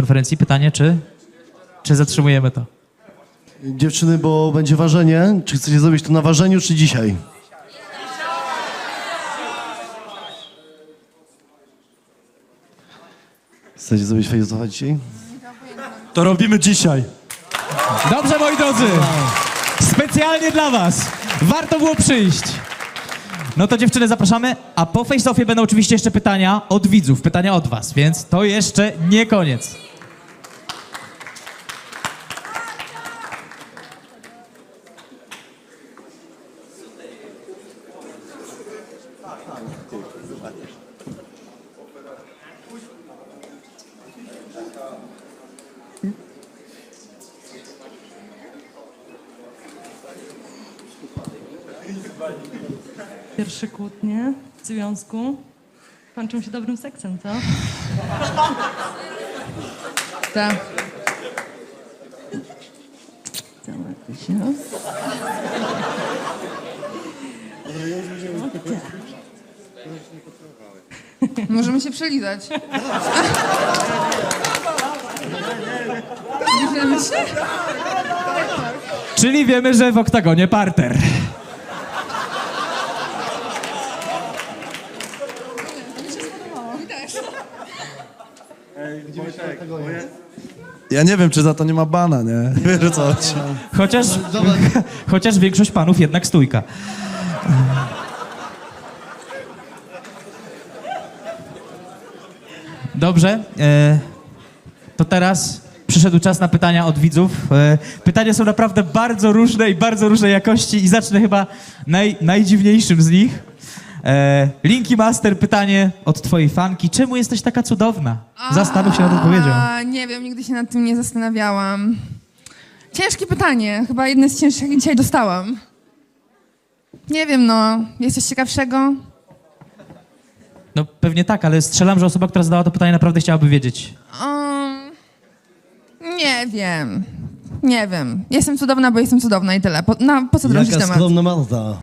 konferencji. Pytanie, czy, czy zatrzymujemy to? Dziewczyny, bo będzie ważenie. Czy chcecie zrobić to na ważeniu, czy dzisiaj? Chcecie zrobić fejsowa dzisiaj? To robimy dzisiaj. Dobrze, moi drodzy. Specjalnie dla was. Warto było przyjść. No to dziewczyny zapraszamy, a po face-offie będą oczywiście jeszcze pytania od widzów, pytania od was, więc to jeszcze nie koniec. Pierwsze kłótnie w związku kończą się dobrym seksem, co? Tak. Załatwi się. Możemy się przelizać. Się? Czyli wiemy, że w oktagonie parter. Ja nie wiem, czy za to nie ma bana, nie? Wiesz o co chodzi. Chociaż, chociaż większość panów jednak stójka. Dobrze. E, to teraz przyszedł czas na pytania od widzów. E, pytania są naprawdę bardzo różne i bardzo różnej jakości i zacznę chyba naj, najdziwniejszym z nich. E, Linki Master, pytanie od twojej fanki. Czemu jesteś taka cudowna? Zastanów się nad odpowiedzią. A, nie wiem, nigdy się nad tym nie zastanawiałam. Ciężkie pytanie. Chyba jedne z cięższych, jakie dzisiaj dostałam. Nie wiem, no. Jest coś ciekawszego? Pewnie tak, ale strzelam, że osoba, która zadała to pytanie naprawdę chciałaby wiedzieć. Um, nie wiem. Nie wiem. Jestem cudowna, bo jestem cudowna i tyle. Po, na, po co drążyć Jaka temat? skromna Marta.